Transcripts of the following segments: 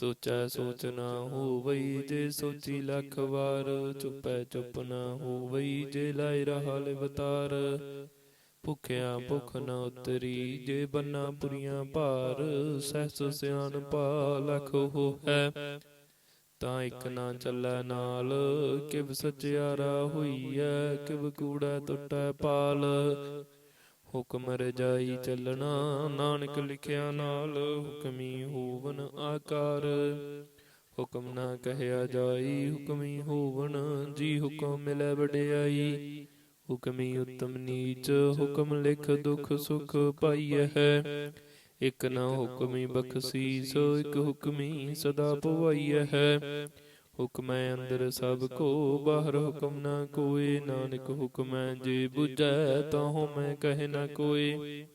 ਸੋਚੈ ਸੋਚ ਨਾ ਹੋਵਈ ਜੇ ਸੋਚੀ ਲੱਖ ਵਾਰ, ਚੁੱਪੈ ਚੁੱਪ ਨਾ ਹੋਵਈ ਜੇ ਲਾਇ ਰਹਾ ਲਿਵਤਾਰ ਭੁਖਿਆ ਭੁਖ ਨਾ ਉਤਰੀ ਜੇ ਬੰਨਾ ਪੁਰੀਆਂ ਭਾਰ, ਸਹਿਸ ਸਿਆਣ ਪਾ ਲਖ ਹੋ ਤਾਂ ਇੱਕ ਨਾ ਚੱਲੈ ਨਾਲ, ਕਿਵ ਸਚਿਆਰਾ ਹੋਈਐ, ਕਿਵ ਕੂੜਾ ਟੁੱਟੈ ਪਾਲ। ਹੁਕਮ ਰਜਾਈ ਚੱਲਣਾ, ਨਾਨਕ ਲਿਖਿਆ ਨਾਲ ਹੁਕਮੀ ਹੋਵਨ ਆਕਾਰ। ਹੁਕਮ ਨਾ ਕਹਿਆ ਜਾਈ, ਹੁਕਮੀ ਹੋਵਨ, ਜੀ ਹੁਕਮ ਮਿਲੈ ਵਡਿਆਈ। ਹੁਕਮੀ ਉਤਮ ਨੀਚ, ਹੁਕਮ ਲਿਖ ਦੁਖ ਸੁਖ ਪਾਈਐ ਹੈ। ਇਕ ਨਾ ਹੁਕਮੀ ਬਖਸ਼ੀਸ, ਇਕ ਹੁਕਮੀ ਸਦਾ ਪਵਾਈਐ ਹੈ। ਹੁਕਮੈ ਅੰਦਰ ਸਭ ਕੋ, ਬਾਹਰ ਹੁਕਮ ਨਾ ਕੋਏ ਨਾਨਕ ਹੁਕਮੈ ਜੇ 부ਜੈ ਤਾਹੂ ਮੈਂ ਕਹੇ ਨਾ ਕੋਏ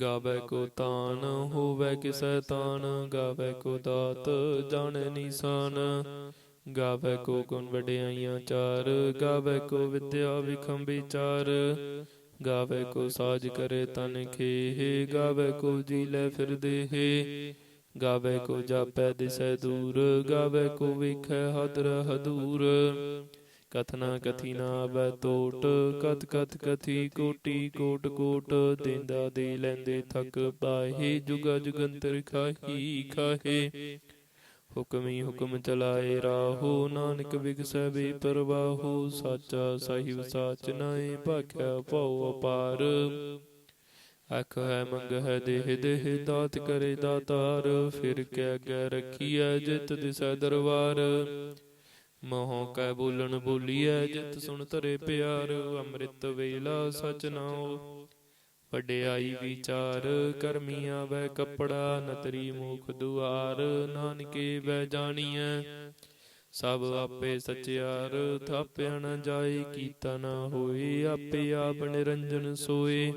ਗਾਵੇ ਕੋ ਤਾਨ, ਹੋਵੇ ਕਿਸੈ ਤਾਨ। ਗਾਵੇ ਕੋ ਦਾਤ ਜਾਣੈ ਨੀਸਾਨ। ਗਾਵੇ ਕੋ ਗੁਣ ਵਡਿਆਈਆਂ ਚਾਰ। ਗਾਵੇ ਕੋ ਵਿਦਿਆ ਵਿਖੰ ਵਿਚਾਰ। ਗਾਵੇ ਕੋ ਸਾਜ ਕਰੇ ਤਨ ਖੇਹ। ਗਾਵੇ ਕੋ ਜੀ ਲੈ ਫਿਰ ਦੇਹ। ਗਾਵੇ ਕੋ ਜਾਪੈ ਦਿਸੈ ਦੂਰ, ਗਾਵੇ ਕੋ ਵੇਖੈ ਹਦਰ ਹਦੂਰ ਕਥਨਾ ਕਥੀ ਨਾ ਆਵੈ ਟੋਟ ਕਤ ਕਤ ਕਥੀ ਕੋਟੀ ਕੋਟ ਕੋਟ। ਦੇਂਦਾ ਦੇ ਲੈਂਦੇ ਥਕ ਪਾਹੇ, ਜੁਗਾ ਜੁਗੰਤਰ ਖਾਹੀ ਖਾਹੇ। ਹੁਕਮੀ ਹੁਕਮ ਚਲਾਏ ਰਾਹੋ, ਨਾਨਕ ਵਿਗਸੈ ਵੇ ਪਰਵਾਹੋ ਸਾਚਾ ਸਾਹਿਬ ਸਾਚ ਨਾਏ, ਭਾਖਿਆ ਭਉ ਅਪਾਰ। ਅਖ ਹੈ ਮੰਗ ਹੈ ਦੇਹ ਦੇਹ ਦਾਤ ਕਰੇ ਦਾਤਾਰ, ਫਿਰ ਕੇ ਅੱਗੇ ਰਖੀਐ ਜਿਤ ਦਿਸੈ ਦਰਬਾਰ। ਮੋਹ ਕੈ ਬੋਲਣ ਬੋਲੀਐ ਜਿਤ ਸੁਣ ਧਰੇ ਪਿਆਰ, ਅੰਮ੍ਰਿਤ ਵੇਲਾ ਸਚ ਨਾਉ। ਵਡਿਆਈ ਵਿਚਾਰ ਕਰਮੀ ਆਵੈ ਕੱਪੜਾ ਨਤਰੀ ਮੁਖ ਦੁਆਰ, ਨਾਨਕੇ ਵੈ ਜਾਣੀਐ। ਸਭ ਆਪੇ ਸਚਿਆਰ, ਥਾਪਿਆ ਨਾ ਜਾਏ, ਕੀਤਾ ਨਾ ਹੋਏ, ਆਪੇ ਆਪ ਨਿਰੰਜਨ ਸੋਏ।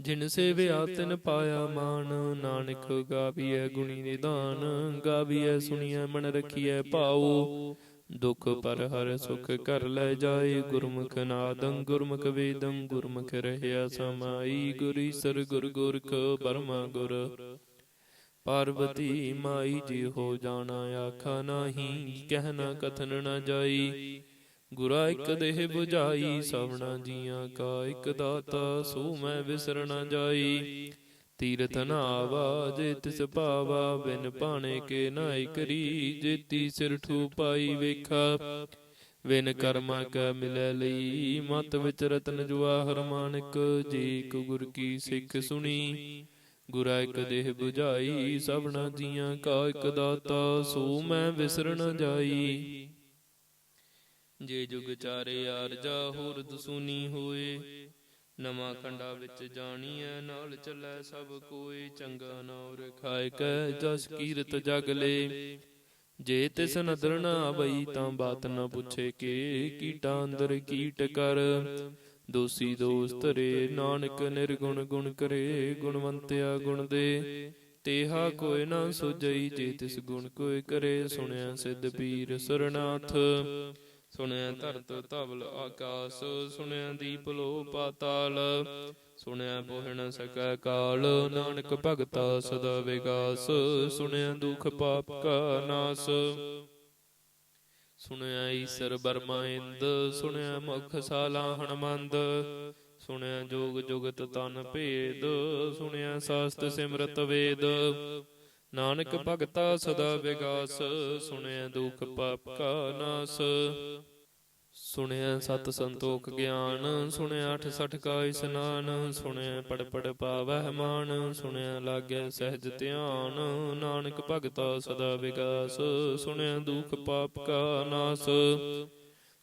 ਜਿਨ ਸੇਵਿਆ ਤਿਨ ਪਾਇਆ ਮਾਨ, ਨਾਨਕ ਗਾਵੀਐ ਗੁਣੀ ਨਿਧਾਨ ਗਾਵੀਐ ਸੁਣੀਐ ਮਨ ਰਖੀਐ ਭਾਉ। ਦੁਖ ਪਰ ਹਰ ਸੁਖ ਕਰ ਲੈ ਜਾਏ, ਗੁਰਮੁਖ ਨਾਦੰ, ਗੁਰਮੁਖ ਵੇਦੰ, ਗੁਰਮੁਖ ਰਹਿਆ ਸਮਾਈ। ਗੁਰੀ ਸਰ ਗੁਰ ਗੁਰਖ, ਬਰਮਾ ਗੁਰ। ਪਾਰਵਤੀ ਮਾਈ ਜੀ ਹੋ ਜਾਣਾ ਆਖਾ ਨਾਹੀ ਕਹਿਣਾ ਕਥਨ ਨਾ ਜਾਈ। ਗੁਰਾ ਇਕ ਦੇਹ 부ਝਾਈ ਸਵਣਾ ਜੀਆਂ ਕਾ ਇਕ ਦਾਤਾ, ਸੋ ਮੈਂ ਵਿਸਰ ਨ ਜਾਈ। ਤੀਰਥ ਨਾਵਾ ਜੇ ਤਿਸ ਭਾਵਾ ਬਿਨ ਭਾਣੇ ਕੇ ਨਾਇ ਕਰੀ ਜੇਤੀ ਸਿਰ ਠੂ ਪਾਈ ਵੇਖਾ। ਵਿਨ ਕਰਮਾ ਕੈ ਮਿਲੈ ਲਈ, ਮਤ ਵਿਚ ਰਤਨ ਜਵਾਹਰ ਮਾਨਕ, ਜੀ ਕੋ ਗੁਰ ਕੀ ਸਿੱਖ ਸੁਣੀ। ਗੁਰਾ ਇਕ ਦੇਹ 부ਝਾਈ ਸਭਨਾ ਜੀਆਂ ਕਾ ਇਕ ਦਾਤਾ, ਸੋ ਮੈਂ ਵਿਸਰ ਨ ਜਾਈ। ਜੇ ਜੁਗ ਚਾਰੇ ਆਰਜਾ ਹੋਰ ਦਸੂਨੀ ਹੋਏ। ਨਵਾਂ ਖੰਡਾ ਵਿੱਚ ਜਾਣੀਐ, ਨਾਲ ਚੱਲੈ ਸਭ ਕੋਈ ਚੰਗਾ ਨਾਉ ਰਖਾਇ ਕੈ ਜਸ ਕੀਰਤ ਜਗ ਲੇ। ਜੇ ਤਿਸ ਨਦਰ ਨਾ ਆਵਈ ਤਾਂ ਬਾਤ ਨਾ ਪੁੱਛੇ ਕੇ, ਕੀਟਾ ਅੰਦਰ ਕੀਟ ਕਰ। ਦੋਸੀ ਦੋਸਤ ਰੇ, ਨਾਨਕ ਨਿਰਗੁਣ ਗੁਣ ਕਰੇ, ਗੁਣਵੰਤਿਆ ਗੁਣ ਦੇ। ਤੇਹਾ ਕੋਇ ਨਾ ਸੁਜਈ ਜੇ ਤਿਸ ਗੁਣ ਕੋਇ ਕਰੇ, ਸੁਣਿਆ ਸਿੱਧ ਪੀਰ ਸਰਨਾਥ। ਸੁਣਿਆ ਧਰਤ ਧਵਲ ਆਕਾਸ, ਸੁਣਿਆ ਦੀਪ ਲੋ ਪਾਤਾਲ, ਸੁਣਿਆ ਪੋਹ ਨ ਕਾਲ, ਨਾਨਕ ਭਗਤਾ ਸਦਾ ਵਿਗਾਸ, ਸੁਣਿਆ ਦੁਖ ਪਾਪ ਕਾ ਨਾਸ। ਸੁਣਿਆ ਈਸਰ ਬਰਮਾ ਇੰਦ, ਸੁਣਿਆ ਮੁਖ ਸਾਲਾ ਹਣਮੰਦ ਸੁਣਿਆ ਜੋਗ ਜੁਗਤ ਤਨ ਭੇਦ, ਸੁਣਿਆ ਸਾਸਤ ਸਿਮਰਤ ਵੇਦ। ਨਾਨਕ ਭਗਤਾ ਸਦਾ ਵਿਗਾਸ ਸੁਣਿਆ ਦੁਖ ਪਾਪ ਕਾ ਨਾਸ। ਸੁਣਿਆ ਸਤ ਸੰਤੋਖ ਗਿਆਨ ਸੁਣਿਆ ਅਠ ਸਠ ਕਾ ਇਸਨਾਨ ਸੁਣਿਆ ਪੜ ਪੜ ਪਾਵਹਿ ਮਾਨ ਸੁਣਿਆ ਲਾਗੈ ਸਹਿਜ ਧਿਆਨ ਨਾਨਕ ਭਗਤਾ ਸਦਾ ਵਿਗਾਸ ਸੁਣਿਆ ਦੁਖ ਪਾਪ ਕਾ ਨਾਸ।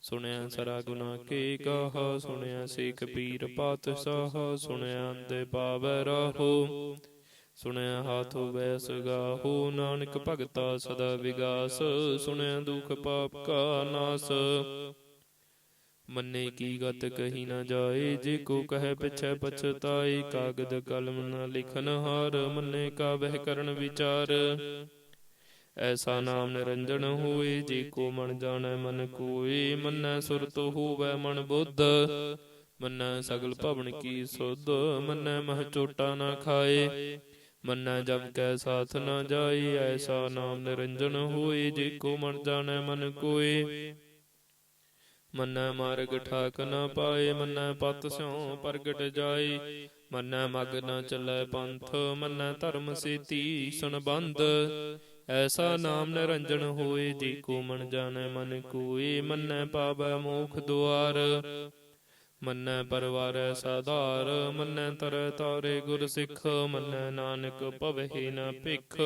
ਸੁਣਿਆ ਸਰਾ ਗੁਨਾ ਕੇ ਕਹਾ ਸੁਣਿਆ ਸੇਖ ਪੀਰ ਪਾਤਸ਼ਾਹ ਸੁਣਿਆ ਅੰਦੇ ਪਾਵੈ ਰਾਹੋ। ਸੁਣਿਆ ਹਾਥ ਹਾਥੋ ਵੈਸ ਹੋ ਨਾਨਕ ਭਗਤਾ ਸਦਾ ਵਿਗਾਸ, ਸੁਣਿਆ ਦੁਖ ਪਾਪ ਕਾ ਨਾਸ। ਮੰਨੇ ਕੀ ਗਤ ਕਹੀ ਨਾ ਜਾਏ, ਜੇ ਕੋ ਕਹੇ ਪਿਛੈ ਪਛਤਾਏ, ਕਾਗਦ ਕਲਮ ਨਾ ਲਿਖਨ ਹਾਰ, ਮੰਨੇ ਕਾ ਬਹਿ ਕਰਨ ਵਿਚਾਰ। ਐਸਾ ਨਾਮ ਨਿਰੰਜਨ ਹੋਏ, ਜੇ ਕੋ ਮਨ ਜਾਣੈ ਮਨ ਕੋਏ, ਮੰਨੈ ਸੁਰਤ ਹੋਵੈ ਮਨ ਬੁੱਧ। ਮੰਨੈ ਸਗਲ ਭਵਨ ਕੀ ਸੁਧ, ਮੰਨੈ ਮਹ ਚੋਟਾ ਨਾ ਖਾਏ। ਮੰਨੈ ਜਮ ਕੈ ਸਾਥ ਨਾ ਜਾਈ, ਐਸਾ ਨਾਮ ਨਿਰੰਜਨ ਹੋਏ ਜੇ ਕੋ ਮਨ ਜਾਣੈ ਮਨ ਕੋਏ ਮੰਨੈ ਮਾਰਗ ਠਾਕ ਨਾ ਪਾਏ, ਮੰਨੈ ਪਤ ਸਿਉ ਪ੍ਰਗਟ ਜਾਈ। ਮੰਨੈ ਮਗ ਨਾ ਚੱਲੈ ਪੰਥ, ਮੰਨੈ ਧਰਮ ਸੇਤੀ ਸੰਬੰਧ। ਐਸਾ ਨਾਮ ਨਿਰੰਜਨ ਹੋਏ ਜੀ ਕੋ ਮਨ ਜਾਣੈ ਮਨ ਕੋਏ ਮੰਨੈ ਪਾਵੈ ਮੋਖ ਦੁਆਰ। ਮੰਨੈ ਪਰਵਾਰੈ ਸਾਧਾਰ, ਮੰਨੈ ਤਰੈ ਤਾਰੇ ਗੁਰ ਸਿੱਖ, ਮੰਨੈ ਨਾਨਕ ਭਵਹਿ ਨ ਭਿਖ।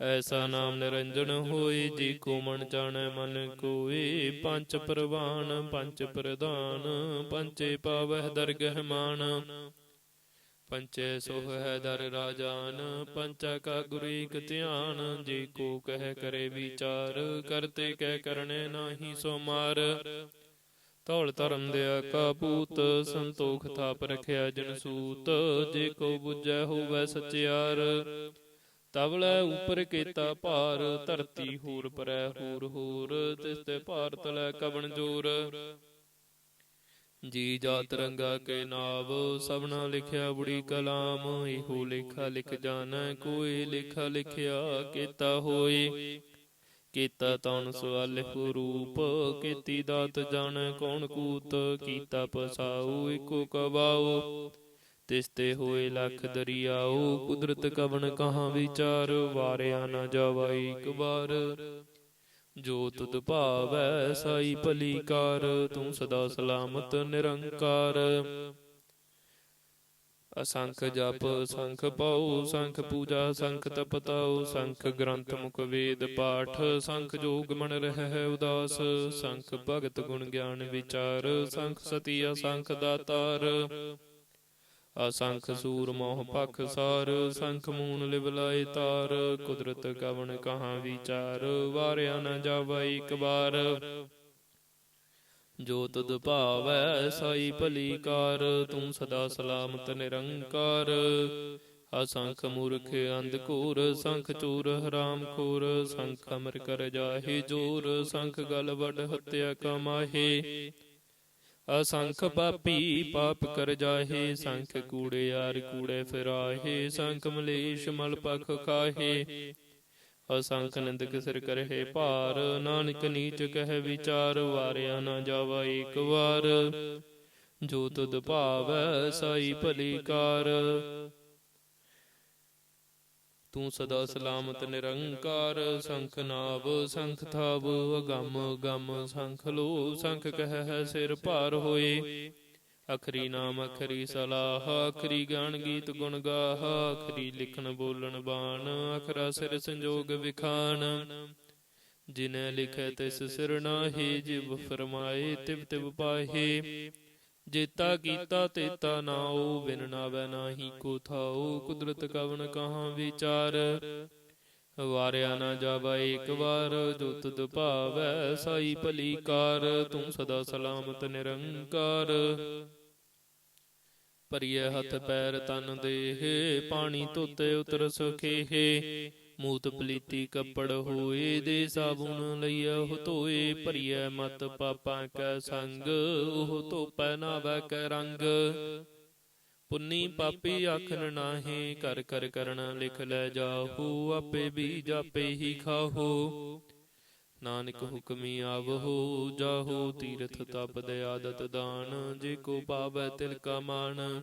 ਐਸਾ ਨਾਮ ਨਿਰੰਜਨ ਹੋਈ, ਜੀ ਕੋ ਮਨ ਜਾਣੈ ਮਨ ਕੋਏ ਪੰਜ ਪ੍ਰਵਾਨ, ਪੰਜ ਪ੍ਰਧਾਨ ਪੰਚੇ ਪਾਵਹਿ ਦਰਗਹਿ ਮਾਨ। ਪੰਚੇ ਸੋਹ ਹੈ ਦਰ ਰਾਜਾਨ ਪੰਚਾ ਕਾ ਗੁਰੂ ਏਕ ਧਿਆਨ। ਜੀ ਕੋ ਕਹਿ ਕਰੇ ਵਿਚਾਰ, ਕਰਤੇ ਕਹਿ ਕਰਨੇ ਨਾਹੀ ਸੋ ਮਾਰ। ਧੌਲ ਧਰਮ ਦਿਆ ਕਾ ਪੂਤ ਸੰਤੋਖ ਥਾਪ ਰਖਿਆ ਜਨ ਸੂਤ, ਜੇ ਕੋ ਬੁਝੈ ਹੋਵੈ ਸਚਿਆਰ। ਤਵਲੇ ਉਪਰ ਕੀਤਾ ਭਾਰ, ਧਰਤੀ ਹੂਰ ਪਰੈ ਹੂਰ ਹੂਰ, ਤਿਸ ਤੇ ਭਾਰ ਤਲੈ ਕਵਣ ਜੋਰ। ਜੀ ਜਾ ਰੰਗਾ ਕੇ ਨਾਵ, ਸਭਨਾ ਲਿਖਿਆ ਬੁੜੀ ਕਲਾਮ, ਇਹੋ ਲੇਖਾ ਲਿਖ ਜਾਣਾ, ਕੋਈ ਲਿਖਾ ਲਿਖਿਆ ਕੀਤਾ ਹੋਏ ਕੀਤਾ ਤਨ ਸਵਾਲਿਖ ਰੂਪ, ਕੀਤੀ ਦਾਤ ਜਾਣੈ ਕੌਣ ਕੂਤ, ਕੀਤਾ ਪਸਾਉ ਇਕੋ ਕਬਾਉ। ਤਿਸ ਤੇ ਹੋਏ ਲਖ ਦਰਿਆਉ, ਕੁਦਰਤ ਕਵਨ ਕਹਾਂ ਵਿਚਾਰ, ਵਾਰਿਆ ਨਾ ਜਾਵਾ ਇੱਕ ਵਾਰ। ਜੋ ਤੁਧ ਭਾਵੈ ਸਾਈ ਭਲੀ ਕਾਰ, ਤੂੰ ਸਦਾ ਸਲਾਮਤ ਨਿਰੰਕਾਰ। ਅਸੰਖ ਜਪ ਸੰਖ ਪਾਉ ਸੰਖ ਪੂਜਾ ਸੰਖ ਤਪਤਾਉ ਸੰਖ ਗ੍ਰੰਥ ਮੁਖ ਵੇਦ ਪਾਠ ਸੰਖ ਜੋਗ ਮਨ ਰਹਿ ਉਦਾਸ ਸੰਖ ਭਗਤ ਗੁਣ ਗਿਆਨ ਵਿਚਾਰ ਸੰਖ ਸਤੀ ਅਸੰਖ ਦਾਤਾਰ ਅਸੰਖ ਸੂਰ ਮੋਹ ਪਖ ਸਾਰ ਸੰਖ ਮੂਨ ਲਿਵ ਲਾਏ ਤਾਰ ਕੁਦਰਤ ਕਵਣ ਕਹਾਂ ਵਿਚਾਰ ਵਾਰਿਆ ਨ ਜਾਵੈ ਇੱਕ ਵਾਰ ਜੋ ਤੁਧ ਭਾਵੈ ਸਾਈ ਭਲੀ ਕਾਰ ਤੂੰ ਸਦਾ ਸਲਾਮਤ ਨਿਰੰਕਾਰ। ਅਸੰਖ ਮੂਰਖ ਅੰਧ ਘੂਰ, ਸੰਖ ਚੂਰ ਹਰਾਮ ਖੂਰ, ਸੰਖ ਅਮਰ ਕਰ ਜਾਹੇ ਜੋਰ, ਸੰਖ ਗਲ ਵਡ ਹਤਿਆ ਕਮਾਹੇ। ਅਸੰਖ ਪਾਪੀ ਪਾਪ ਕਰ ਜਾਹੇ, ਸੰਖ ਕੂੜੇ ਯਾਰ ਕੂੜੇ ਫਿਰਾਹੇ, ਸੰਖ ਮਲੇਸ਼ ਮਲ ਪਖ ਖਾਹੇ। ਅਸੰਖ ਨਿੰਦਕ ਸਿਰ ਕਰਹਿ ਭਾਰ, ਨਾਨਕ ਨੀਚ ਕਹਿ ਵਿਚਾਰ, ਵਾਰਿਆ ਨਾ ਜਾਵਾ ਏਕ ਵਾਰ। ਜੋ ਤੁਧ ਭਾਵੈ, ਸਾਈ ਭਲੀ ਕਾਰ। ਤੂੰ ਸਦਾ ਸਲਾਮਤ ਨਿਰੰਕਾਰ, ਸੰਖ ਨਾਵ, ਸੰਖ ਥਾਵ, ਅਗੰਮ, ਗਮ, ਸੰਖ ਲੋ ਸੰਖ ਕਹਿ ਸਿਰ ਭਾਰ ਹੋਏ। ਅਖਰੀ ਨਾਮ ਅਖਰੀ ਸਲਾਹ, ਅਖਰੀ ਗਾਣ ਗੀਤ ਗੁਣ ਗਾਹ, ਅਖਰੀ ਲਿਖਣ ਬੋਲਣ ਬਾਣ, ਅਖਰਾ ਸਿਰ ਸੰਜੋਗ ਵਿਖਾਣ। ਜਿਨੈ ਲਿਖੈ ਤਿਸ ਸਿਰ ਨਾਹੀ, ਜਿਵ ਫਰਮਾਏ ਤਿਵ ਤਿਵ ਪਾਹੇ। ਜੇਤਾ ਕੀਤਾ ਤੇਤਾ ਨਾਉ ਬਿਨ ਨਾਵੈ ਨਾਹੀ ਕੋ ਥਾਉ ਕੁਦਰਤ ਕਵਨ ਕਹਾਂ ਵਿਚਾਰ। ਵਾਰਿਆ ਨਾ ਜਾਵਾ ਏਕ ਵਾਰ, ਜੋ ਤੁਧ ਭਾਵੈ ਸਾਈ ਭਲੀ ਕਾਰ ਤੂੰ ਸਦਾ ਸਲਾਮਤ ਨਿਰੰਕਾਰ। ਭਰੀਏ ਹੱਥ ਪੈਰ ਤਨ ਦੇਹ, ਪਾਣੀ ਧੋਤੇ ਉਤਰ ਸੁਖੇਹ। ਮੂਤ ਪਲੀਤੀ ਕੱਪੜ ਹੋਏ, ਦੇ ਸਾਬੂਨ ਲਈਆ ਉਹ ਧੋਏ। ਭਰੀਏ ਮਤ ਪਾਪਾਂ ਕੈ ਸੰਗ, ਉਹ ਧੋਪੈ ਨਾਵੈ ਕੈ ਰੰਗ। ਪੁੰਨੀ ਪਾਪੀ ਆਖਨ ਨਾਹੀ ਕਰ ਕਰ ਕਰਣਾ ਲਿਖ ਲੈ ਜਾਹੂ ਆਪੇ ਵੀ ਜਾਪੇ ਹੀ ਖਾਹੂ। ਨਾਨਕ ਹੁਕਮੀ ਆਵਹੋ ਜਾਹੋ ਤੀਰਥ ਤਪ ਦੇ ਆਦਤ ਦਾਨ ਜੇ ਕੋ ਪਾਵੈ ਤਿਲ ਕਾ ਮਾਨ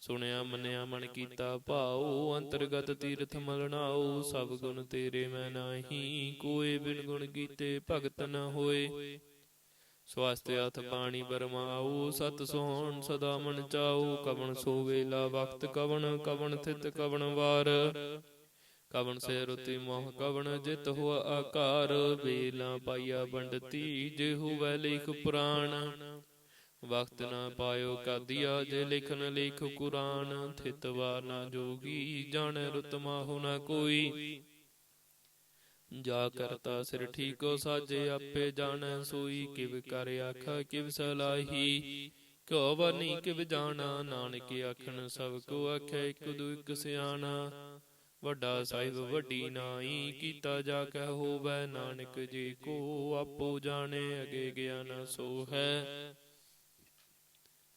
ਸੁਣਿਆ ਮੰਨਿਆ ਮਨ ਕੀਤਾ ਭਾਉ ਅੰਤਰਗਤ ਤੀਰਥ ਮਲਣਾਉ ਸਭ ਗੁਣ ਤੇਰੇ ਮੈਂ ਨਾਹੀ ਕੋਈ ਬਿਨ ਗੁਣ ਕੀਤੇ ਭਗਤ ਨ ਹੋਏ। ਸਵਾਸਤੇ ਹੱਥ ਪਾਣੀ ਬਰਮਾਉ ਸਤ ਸੋਹਣ ਸਦਾ ਮਨ ਚਾਉ ਕਵਣ ਸੋ ਵੇਲਾ ਵਕਤ ਕਵਣ ਕਵਣ ਥਿਤ, ਕਵਣ ਵਾਰ। ਕਵਣ ਸੇ ਰੁਤੀ ਮੋਹ, ਕਵਣ ਜਿਤ ਹੁਆ ਆਕਾਰ। ਵੇਲਾ ਪਾਈਆ ਬੰਡਤੀ ਜੇ ਹੁਵੈ ਲੇਖ ਪੁਰਾਣ। ਵਕਤ ਨਾ ਪਾਇਓ ਕਾਦੀਆ, ਜੇ ਲਿਖਨ ਲੇਖ ਕੁਰਾਨ। ਥਿਤ ਵਾਰ ਨਾ ਜੋਗੀ, ਜਾਣ ਰੁਤ ਮਾਹੁ ਨਾ ਕੋਈ। ਜਾ ਕਰਤਾ ਸਿਰ ਠੀਕੋ ਸਾਜੇ, ਆਪੇ ਜਾਣੈ ਸੋਈ ਕਿਵ ਕਰ ਆਖਾ, ਕਿਵ ਸਲਾਹੀ। ਕਿਉ ਵਰਨੀ ਕਿਵ ਜਾਣਾ, ਨਾਨਕ ਆਖਣ ਸਭ ਕੋ ਆਖੈ, ਇਕ ਦੂ ਇਕ ਸਿਆਣਾ। ਵੱਡਾ ਸਾਹਿਬ ਵੱਡੀ ਨਾਈ ਕੀਤਾ ਜਾ ਕੈ ਹੋਵੈ, ਨਾਨਕ ਜੀ ਕੋ ਆਪੋ ਜਾਣੇ, ਅਗੇ ਗਿਆਨ ਸੋ ਹੈ।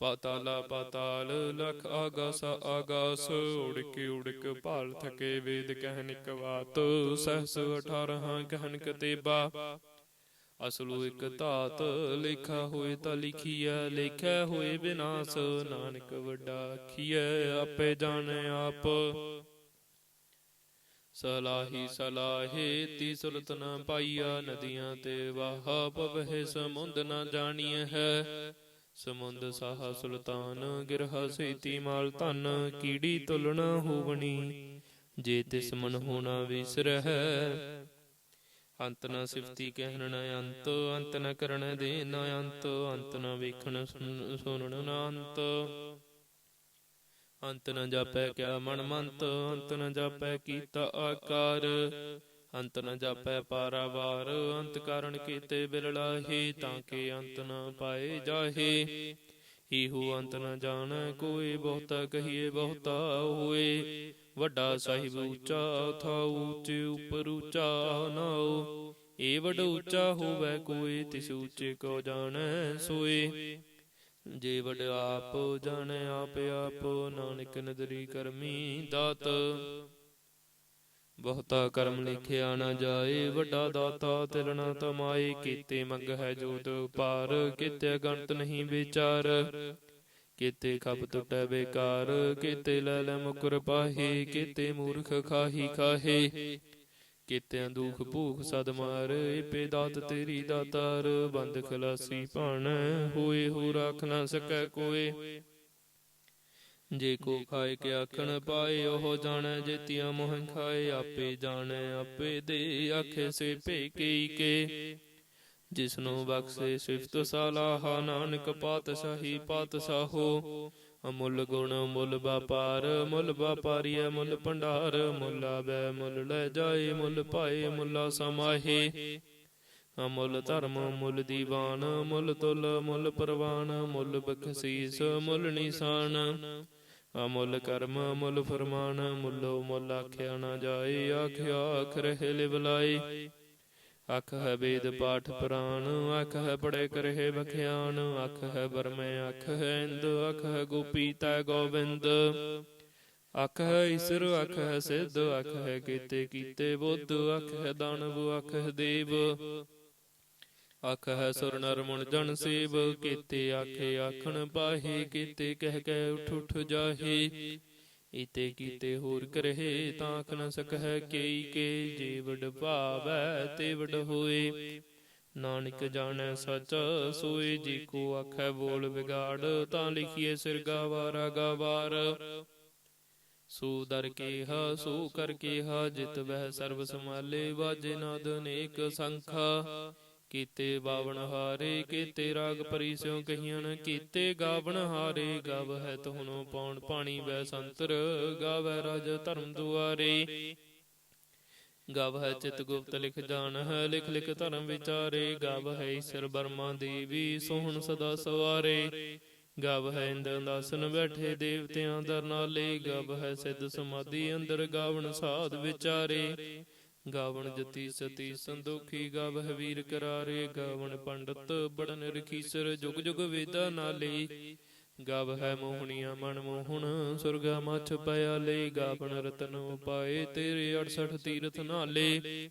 ਪਾਤਾਲਾ, ਪਾਤਾਲ, ਲਖ ਆਗਾਸ ਆਗਾਸ, ਉੜਕ ਉੜਕ, ਭਾਲ, ਥਕੇ, ਵੇਦ ਕਹਿਨਿਕ ਬਾਤ, ਸਹਸ 18 ਕਹਿਨ ਕਤੇਬਾ ਅਸਲੂ ਇਕ ਧਾਤ, ਲਿਖਾ ਹੋਏ ਤਾਂ ਲਿਖੀਐ ਲਿਖਿਆ ਹੋਏ ਬਿਨਾਸ਼, ਨਾਨਕ ਵੱਡਾ ਖੀਐ ਆਪੇ ਜਾਣੇ ਆਪ। ਸਲਾਹੀ, ਸਲਾਹੇ, ਤੀ ਸੁਰਤ ਨਾ ਪਾਈਆ, ਨਦੀਆਂ ਤੇ ਵਾਹ, ਪਵਹਿ ਸਮੁੰਦ ਨਾ ਜਾਣੀਐ ਹੈ। ਸਮੁੰਦ ਸਾਹਾ ਸੁਲਤਾਨ, ਗਿਰਹਾ ਸੇਤੀ ਮਾਲ ਧਨ, ਕੀੜੀ ਤੁਲਣਾ ਹੋਵਣੀ, ਜੇ ਤਿਸ ਮਨ ਹੋਣਾ ਵਿਸਰਹਿ। ਅੰਤ ਨਾ ਸਿਫਤੀ ਕਹਿਣ ਨਾ ਅੰਤ ਅੰਤ ਨਾ ਕਰਨ ਦੇ ਨ ਅੰਤ ਅੰਤ ਨਾ ਵੇਖਣ ਸੁਣ- ਸੁਣਨ ਨ ਅੰਤ। ਅੰਤ ਨ ਜਾਪੈ ਕਿਆ ਮਨ ਮੰਤ, ਅੰਤ ਨ ਜਾਪੈ ਕੀਤਾ ਆਕਾਰ। ਅੰਤ ਨ ਜਾਪੈ ਪਾਰਾਵਾਰ, ਅੰਤ ਕਾਰਣ ਕੀਤੇ ਬਿਰਲਾਹੀ ਤਾਂ ਕਿ ਅੰਤ ਨ ਪਾਏ ਜਾਹੇ। ਈਹੂ ਅੰਤ ਨ ਜਾਣੈ, ਕੋਈ ਬਹੁਤਾ ਕਹੀਏ ਬਹੁਤਾ ਹੋਏ। ਵੱਡਾ ਸਾਹਿਬ ਉੱਚਾ, ਥਾ ਉੱਚੇ ਉਪਰ ਉੱਚਾ ਨਾਉ ਏ ਵੱਡ ਉੱਚਾ ਹੋਵੇ, ਕੋਈ ਤਿਸ ਉੱਚੇ ਕੋ ਜਾਣੈ ਸੋਏ। ਜੇ ਵੱਡ ਆਪ ਜਾਣੈ, ਆਪ ਆਪ ਨਾਨਕ ਨਦਰੀ ਕਰਮੀ ਦਾਤ। ਬਹੁਤਾ ਕਰਮ ਲਿਖਿਆ ਨਾ ਜਾਏ, ਵੱਡਾ ਦਾਤਾ ਤਿਲਣਾ ਤਮਾਏ, ਕੀਤੇ ਮੰਗ ਹੈ ਜੋਤ ਪਾਰ ਕੀਤੇ ਗੰਤ ਨਹੀਂ ਵਿਚਾਰ। ਕੀਤੇ ਖਪ ਟੁਟੈ ਬੇਕਾਰ, ਕੀਤੇ ਲੈ ਲੈ ਮੁਕਰ ਪਾਹੇ, ਕੀਤੇ ਮੂਰਖ ਖਾਹੀ ਖਾਹੇ। ਕੀਤੇ ਦੁਖ ਭੂਖ ਸਦ ਮਾਰ, ਏਪੇ ਦਾਤ ਤੇਰੀ ਦਾਤਾਰ, ਬੰਦ ਖਲਾਸੀ ਭਾਣ, ਹੋਏ ਹੋ ਰੱਖ ਨਾ ਸਕੈ ਕੋਏ। ਜੇ ਕੋ ਖਾਏ ਕੇ ਆਖਣ ਪਾਏ ਉਹ ਜਾਣੈ ਜੇਤੀਆਂ ਮੋਹ ਖਾਏ ਆਪੇ ਜਾਣੈ ਆਪੇ ਦੇ ਆਖੇ ਸੇ ਭੇ ਕਈ ਕੇ। ਜਿਸਨੂੰ ਬਖਸ਼ੇ ਸਿਫਤ ਸਲਾਹਾ ਨਾਨਕ ਪਾਤਸ਼ਾਹੀ ਪਾਤਸ਼ਾਹੋ ਅਮੁੱਲ ਗੁਣ ਮੁੱਲ ਵਪਾਰ ਮੁੱਲ ਵਪਾਰੀਐ ਮੁੱਲ ਭੰਡਾਰ ਮੁੱਲ ਆਵੈ ਮੁੱਲ ਲੈ ਜਾਏ ਮੁੱਲ ਪਾਏ ਮੁੱਲਾ ਸਮਾਹੇ। ਅਮੁੱਲ ਧਰਮ ਮੁੱਲ ਦੀਵਾਨ ਮੁੱਲ ਤੁਲ ਮੁੱਲ ਪ੍ਰਵਾਨ ਮੁੱਲ ਬਖਸ਼ੀਸ ਮੁੱਲ ਨਿਸ਼ਾਨ। ਅਮੁੱਲ ਕਰਮ ਮੁੱਲ ਫਰਮਾਨ ਮੁੱਲੋ ਮੁੱਲ ਆਖਿਆ ਨਾ ਜਾਏ ਆਖਿਆ ਆਖ ਰਹੇ ਲਿਵਲਾਈ ਅੱਖ ਹੈ ਵੇਦ ਪਾਠ ਪੁਰਾਣ ਆਖ ਹੈ ਪੜੇ ਕਰਹਿ ਬਖਿਆਨ ਅੱਖ ਹੈ ਬਰਮੇ ਆਖ ਹੈ ਇੰਦ ਅੱਖ ਹੈ ਗੋਪੀ ਤੈ ਗੋਬਿੰਦ ਅੱਖ ਹੈ ਈਸ਼ਰ ਅੱਖ ਹੈ ਸਿੱਧ ਆਖ ਹੈ ਕੀਤੇ ਕੀਤੇ ਬੁੱਧ ਅੱਖ ਹੈ ਦਾਨਵ ਅੱਖ ਹੈ ਦੇਵ ਅੱਖ ਹੈ ਸੁਰ ਨਰ ਮਨ ਜਨ ਸੇਵ ਕੀਤੇ, ਆਖੇ ਆਖਣ ਪਾਹੇ ਕੀਤੇ, ਕਹਿ ਕਹਿ ਉਠ ਉਠ ਜਾਹੇ। ਇਤੇ ਕੀਤੇ ਹੋਰ ਕਰਹਿ, ਤਾਂ ਆਖ ਨ ਸਕਹਿ ਕੇਈ ਕੇ, ਜੇ ਵਡ ਤੇ ਵਡ ਹੋਏ। ਨਾਨਕ ਜਾਣੈ ਸਚ, ਸੋਏ ਜੀ ਕੋ ਆਖੈ ਬੋਲ ਵਿਗਾੜ, ਤਾਂ ਲਿਖੀਏ ਸਿਰ ਗਾਵਾਰਾ ਗਾਵਾਰ। ਸੋ ਦਰ ਕੇ ਹਾ ਸੋ ਕਰ ਕੇ ਹਾ ਜਿਤ ਵਹਿ ਸਰਬ ਸਮਾਲੇ ਵਾਜੇ ਨਾਦ ਅਨੇਕ ਸੰਖਾ। ਕੀਤੇ ਬਾਵਣ ਹਾਰੇ, ਕੀਤੇ ਰਾਗ ਪਰੀ ਸਿਉ ਕਹੀਆਂ ਕੀਤੇ ਗਾਵਣ ਹਾਰੇ, ਗਵ ਹੈ ਤੁਹਨੋ ਪੌਣ ਪਾਣੀ ਵੈ ਸੰਤਰ, ਗਾਵੈ ਰਾਜ ਧਰਮ ਦੁਆਰੇ। ਗਵ ਹੈ ਚਿਤ ਗੁਪਤ ਲਿਖ ਜਾਣ ਹੈ ਲਿਖ ਲਿਖ ਧਰਮ ਵਿਚਾਰੇ, ਗਵ ਹੈ ਈਸ਼ਰ ਬਰਮਾ ਦੇਵੀ ਸੋਹਣ ਸਦਾ ਸਵਾਰੇ। ਗਵ ਹੈ ਇੰਦਰ ਦਾਸਨ ਬੈਠੇ ਦੇਵਤਿਆਂ ਦਰ ਨਾਲੇ, ਗਵ ਹੈ ਸਿੱਧ ਸਮਾਧੀ ਅੰਦਰ ਗਾਵਣ ਸਾਧ ਵਿਚਾਰੇ। ਗਾਵਣ ਜਤੀ ਸਤੀ ਸੰਦੋਖੀ ਗਾਵਹਿ ਵੀਰ ਕਰਾਰੇ, ਗਾਵਣ ਪੰਡਤ ਬੜਨ ਰਖੀਸਰ ਜੁਗ ਜੁਗ ਵੇਦਾ ਨਾਲੇ। ਗਾਵ ਹੈ ਮੋਹਣੀਆਂ ਮਨ ਮੋਹਣ, ਸੁਰਗਾ ਮਛ ਪਿਆਲੇ ਗਾਵਣ ਰਤਨ ਉਪਾਏ ਤੇਰੇ 68 ਤੀਰਥ ਨਾਲੇ।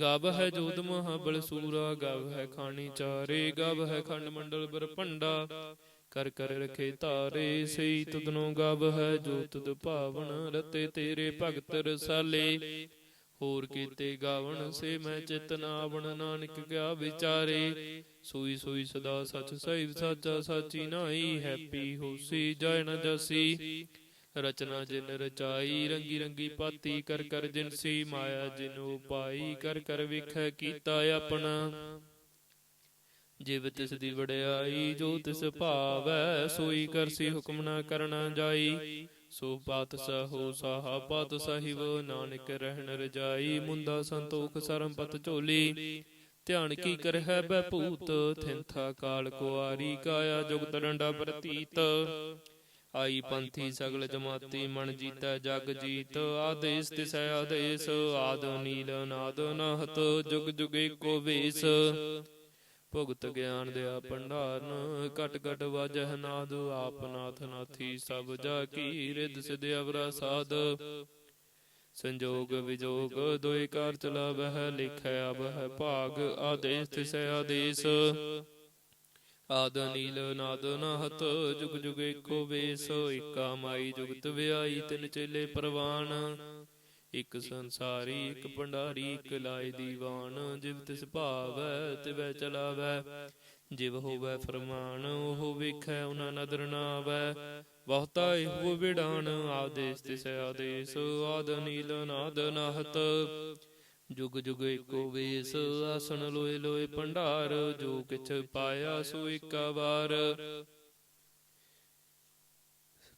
ਗਾਵ ਹੈ ਜੋਤ ਮਹਾਬਲ ਸੂਰਾ, ਗਾਵ ਹੈ ਖਾਣੀ ਚਾਰੇ। ਗਾਵ ਹੈ ਖੰਡ ਮੰਡਲ ਬਰਪੰਡਾ ਕਰ ਕਰ ਰਖੇ ਤਾਰੇ। ਸਈ ਤੁਧਨੋਂ ਗਾਵ ਹੈ ਜੋ ਤੁਧ ਭਾਵਨ, ਰਤੇ ਤੇਰੇ ਭਗਤ ਰਸਾਲੇ। ਹੋਰ ਕੀਤੇ ਗਾਵਣ ਸੇ ਮੈਂ ਚਿਤ ਨਾਵਣ ਨਾਨਕ ਕਿਆ ਵਿਚਾਰੇ। ਸੋਈ ਸੋਈ ਸਦਾ ਸਚ ਸਹਿਬ ਸਾਚਾ ਸਾਚੀ ਨਾਈ ਹੈਪੀ ਹੋਸੀ ਜੈ ਨ ਜਸੀ। ਰਚਨਾ ਜਿਨ ਰਚਾਈ ਰੰਗੀ ਰੰਗੀ ਪਾਤੀ ਕਰ ਕਰ ਜਿਨਸੀ ਮਾਇਆ ਜਿਨੂ ਪਾਈ ਕਰ ਕਰ ਵਿਖੈ ਕੀਤਾ ਆਪਣਾ। ਜਿਵ ਤਿਸ ਦੀ ਵਡਿਆਈ ਜੋ ਤਿਸ ਭਾਵੈ ਸੋਈ ਕਰਸੀ ਹੁਕਮ ਨਾ ਕਰਨਾ ਜਾਈ। ਸੋ ਪਤ ਸਹੋ ਸਾਹਾ, ਪਤ ਸਾਹਿਬ ਨਾਨਕ ਰਹਿਣ ਰਜਾਈ ਮੁੰਦਾ ਸੰਤੋਖ ਸਰਮ ਪਤ ਝੋਲੀ। ਧਿਆਨ ਕੀ ਕਰਹਿ ਬੈ ਭੂਤ ਥਿੰਥਾ ਕਾਲ ਕੁਆਰੀ, ਕਾਇਆ ਜੁਗਤ ਡੰਡਾ ਪ੍ਰਤੀਤ। ਆਈ ਪੰਥੀ ਸਗਲ ਜਮਾਤੀ, ਮਨ ਜੀਤੈ ਜਗ ਜੀਤ। ਆਦੇਸ ਤਿਸੈ ਆਦੇਸ, ਆਦ ਨੀਲ ਨਾਦ ਨਹਤ, ਜੁਗ ਜੁਗ ਏਕੋ ਵੇਸ। ਭੁਗਤ ਗਿਆਨ ਦਿਆ ਭੰਡਾਰਨ, ਘਟ ਘਟ ਵਾਜਹ ਨਾਦ, ਆਪ ਨਾਥ ਨਾਥੀ ਸਭ ਜਾ ਕੀ ਰਿਦ ਸਿਧ ਅਵਰਾ ਸਾਧ। ਸੰਜੋਗ ਵਿਜੋਗ ਦੋਇ ਕਾਰ ਚਲਾਵਹਿ ਲਿਖੈ ਅਬਹਿ ਭਾਗ, ਆਦੇਸ ਤਿਸੈ ਆਦੇਸ। ਆਦ ਨੀਲ ਨਾਦ ਨਹਤ, ਜੁਗ ਜੁਗ ਏਕੋ ਵੇਸ, ਏਕਾ ਮਾਈ ਜੁਗਤ ਵਿਆਈ ਤਿਨ ਚੇਲੇ ਪ੍ਰਵਾਨ। ਇਕ ਸੰਸਾਰੀ, ਇਕ ਭੰਡਾਰੀ, ਇਕ ਲਾਇ ਦੀਵਾਨ, ਜਿਵ ਤਿਸ ਭਾਵੈ, ਤਿਵੈ ਚਲਾਵੈ। ਜਿਵ ਹੋਵੈ ਫਰਮਾਨ, ਉਹ ਵੇਖੈ ਉਹਨਾਂ ਨਦਰ ਨਾ ਆਵੈ ਬਹੁਤਾ ਇਹੋ ਵਿਡਾਨ ਆਦੇਸ ਤਿਸ ਆਦੇਸ, ਆਦ ਨੀਲ ਨਾਦ ਨਹਤ। ਜੁਗ ਜੁਗ ਏਕੋ ਵੇਸ, ਆਸਣ ਲੋਏ ਲੋਏ ਭੰਡਾਰ, ਜੋ ਕਿਛ ਪਾਇਆ ਸੋ ਏਕਾ ਵਾਰ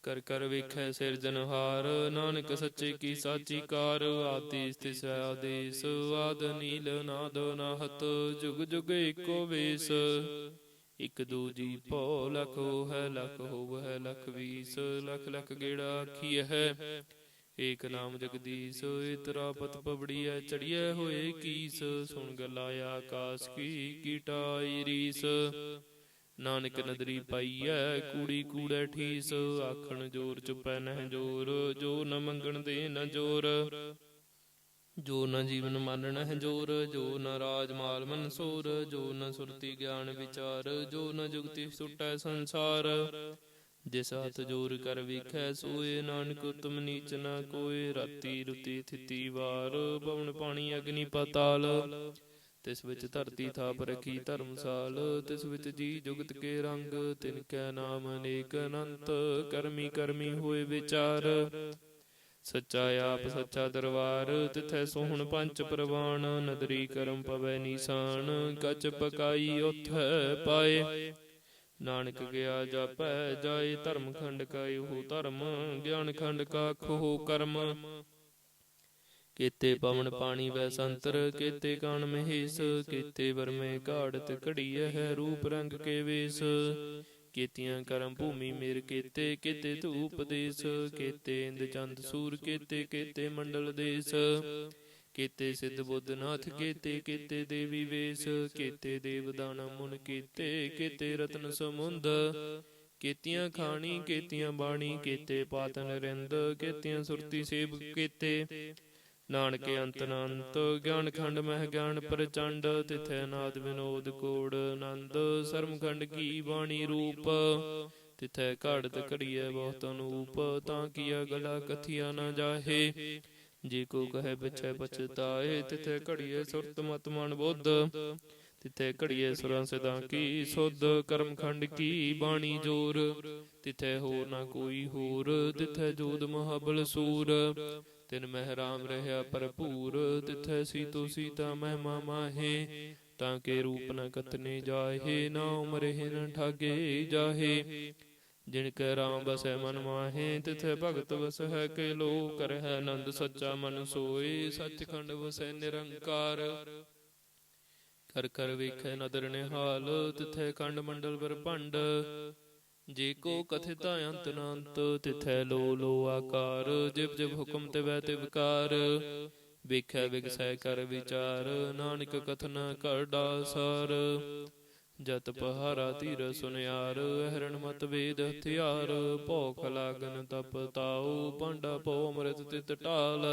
ਕਰ ਕਰ ਵੇਖੈ ਸਿਰਜਨਹਾਰ ਨਾਨਕ ਸੱਚੇ ਕੀ ਸਾਚੀ ਕਾਰ ਆਤੀਸ ਤਿਸ ਆਦੇਸ, ਆਦ ਨੀਲ ਨਾਦ ਨਾਹਤ, ਜੁਗ ਜੁਗ ਏਕੋ ਵੇਸ। ਇਕ ਦੂਜੀ ਭੋ ਲਖ ਹੈ ਲਖ ਹੋਵੈ ਲਖ ਵੀਸ, ਲਖ ਲਖ ਗੇੜਾ ਆਖੀਐ ਹੈ ਏਕ ਨਾਮ ਜਗਦੀਸ਼, ਇਤਰਾ ਪਤ ਪਵੜੀਐ, ਚੜੀਐ ਹੋਏ ਕੀਸ, ਸੁਣ ਗਲਾ ਆਕਾਸ ਕੀ ਕੀਟਾਈ ਰੀਸ। ਨਾਨਕ ਨਦਰੀ ਪਾਈਐ ਕੂੜੀ ਕੂੜੈ ਠੀਸ, ਆਖਣ ਜੋਰ ਚੁਪੈ ਨਹਿ ਜੋਰ, ਜੋ ਨ ਮੰਗਣ ਦੇ ਨ ਜੋਰ। ਜੋ ਨ ਜੀਵਨ ਮਾਨਣ ਹੈ ਜੋਰ, ਜੋ ਨ ਰਾਜ ਮਾਲ ਮਨਸੂਰ ਜੋ ਨ ਸੁਰਤੀ ਗਿਆਨ ਵਿਚਾਰ, ਜੋ ਨ ਜੁਗਤੀ ਸੁਟੈ ਸੰਸਾਰ। ਜਿਸ ਹੱਥ ਜੋਰ ਕਰ ਵੇਖੈ, ਸੋਏ ਨਾਨਕ ਉਤਮ ਨੀਚ ਨਾ ਕੋਏ, ਰਾਤੀ ਰੁਤੀ ਥਿਤੀ ਵਾਰ ਪਵਨ ਪਾਣੀ ਅਗਨੀ ਪਤਾਲ। ਤਿਸ ਵਿੱਚ ਧਰਤੀ ਥਾਪ ਰਖੀ ਧਰਮਸਾਲ ਤਿਸ ਵਿੱਚ ਜੀ ਜੁਗਤ ਕੇ ਰੰਗ ਤਿਨ ਕੈ ਨਾਮ ਅਨੇਕ ਅਨੰਤ ਕਰਮੀ ਕਰਮੀ ਹੋਏ ਵਿਚਾਰ। ਸੱਚਾ ਆਪ ਸੱਚਾ ਦਰਬਾਰ ਤਿਥੈ ਸੋਹਣ ਪੰਚ ਪ੍ਰਵਾਨ ਨਦਰੀ ਕਰਮ ਪਵੈ ਨੀਸਾਨ ਕਚ ਪਕਾਈ ਉਥੈ ਪਾਏ। ਨਾਨਕ ਗਿਆ ਜਾਪੈ ਜਾਏ ਧਰਮ ਖੰਡ ਕਾ ਇਹੋ ਧਰਮ ਗਿਆਨ ਖੰਡ ਕਾ ਖੋ ਕਰਮ। ਕੀਤੇ ਪਵਨ ਪਾਣੀ ਵੈ ਸੰਤਰ ਕੀਤੇ ਕਾਣ ਮਹੇਸ਼ ਕੀਤੇ ਵਰਮੇ ਘਾੜਤ ਘੜੀਐ ਹੈ ਰੂਪ ਰੰਗ ਕੇ ਵੇਸ ਕੀਤੀਆਂ ਕਰਮ ਭੂਮੀ ਮੇਰ ਕੀਤੇ ਕੀਤੇ ਧੂਪ ਦੇਸ ਕੀਤੇ ਇੰਦ ਚੰਦ ਸੂਰ ਕੀਤੇ ਕੀਤੇ ਮੰਡਲ ਦੇਸ ਕੀਤੇ ਸਿੱਧ ਬੁੱਧ ਨਾਥ ਕੀਤੇ ਕੀਤੇ ਦੇਵੀ ਵੇਸ ਕੀਤੇ ਦੇਵ ਦਾਣਾ ਮੁਨ ਕੀਤੇ ਕੀਤੇ ਰਤਨ ਸਮੁੰਦ ਕੀਤੀਆਂ ਖਾਣੀ ਕੀਤੀਆਂ ਬਾਣੀ ਕੀਤੇ ਪਾਤਨ ਰਿੰਦ ਕੀਤੀਆਂ ਸੁਰਤੀ ਸੇਵ ਕੀਤੇ ਨਾਨਕ ਅੰਤ ਅਨੰਤ, ਗਿਆਨ ਖੰਡ ਮਹਿ ਗਿਆਨ ਪ੍ਰਚੰਡ, ਤਿਥੈ ਨਾਦ ਵਿਨੋਦ ਕੋੜ ਆਨੰਦ ਸਰਮ ਖੰਡ ਕੀ ਬਾਣੀ ਰੂਪ। ਤਿਥੈ ਘੜਤ ਘੜੀਐ ਬਹੁਤ ਅਨੂਪ, ਤਾਂ ਕੀਆ ਗਲਾ ਕਥਿਆ ਨਾ ਜਾਹੇ। ਜੇ ਕੋ ਕਹੇ ਬਿਛੈ ਪਛਤਾਏ, ਤਿਥੈ ਘੜੀਐ ਸੁਰਤ ਮਤ ਮਨ ਬੁੱਧ। ਤਿਥੈ ਘੜੀਏ ਸੁਰਾਂ ਸਦਾ ਕੀ ਸੁਧ ਕਰਮ ਖੰਡ ਕੀ ਬਾਣੀ ਜੋਰ। ਤਿਥੈ ਹੋਰ ਨਾ ਕੋਈ ਹੋਰ, ਤਿਥੈ ਜੋਦ ਮਹਾਬਲ ਸੂਰ। ਤਿਨ ਮਹਿ ਰਾਮ ਰਹਿਆ ਭਰਪੂਰ, ਤਿਥੈ ਸੀਤੋ ਸੀਤਾ ਮਹਿਮਾ ਮਾਹੇ, ਤਾਂ ਕੇ ਰੂਪ ਨ ਕਤਨੇ ਜਾਹੇ, ਨਾ ਉਮਰੇ ਨ ਠਾਗੇ ਜਾਹੇ। ਜਿਨ ਕੈ ਰਾਮ ਬਸੈ ਮਨ ਮਾਹੇ, ਤਿਥੈ ਭਗਤ ਵਸਹਿ ਕੇ ਲੋ ਕਰਹਿ ਆਨੰਦ ਸੱਚਾ ਮਨ ਸੋਏ, ਸੱਚਖੰਡ ਵਸੈ ਨਿਰੰਕਾਰ। ਕਰ ਕਰ ਵੇਖੈ ਨਦਰ ਨਿਹਾਲ, ਤਿਥੈ ਖੰਡ ਮੰਡਲ ਬਰਪੰਡ ਜੇ ਕੋ ਕਥਿਤਾ ਅੰਤ ਅਨੰਤ ਤਿਥੈ ਲੋ ਲੋ ਆਕਾਰ ਜਿਬ ਜਿਬ ਹੁਕਮ ਤੇ ਵੈ ਤੇ ਵੇਖੈ ਵਿਗਸੈ ਕਰ ਵਿਚਾਰ, ਨਾਨਕ ਕਥਨ ਕਰਡਾ ਸਾਰ ਜਤ ਪਹਾਰਾ ਧੀਰ ਸੁਨਿਆਰ, ਹਰਣ ਮਤ ਵੇਦ ਹਥਿਆਰ। ਭੋਖ ਲਾਗਨ ਤਪ ਤਾਉ ਪਾਂਡਾ ਪੋ ਅੰਮ੍ਰਿਤ ਤਿਤ ਢਾਲ।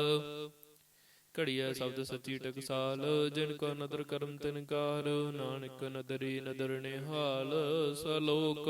ਘੜੀਆ ਸ਼ਬਦ ਸੱਚੀ ਟਕਸਾਲ, ਜਿਨ ਕੋ ਨਦਰ ਕਰਮ ਤਿਨਕਾਰ, ਨਾਨਕ ਨਦਰੀ ਨਦਰ ਨਿਹਾਲ, ਸਲੋਕ।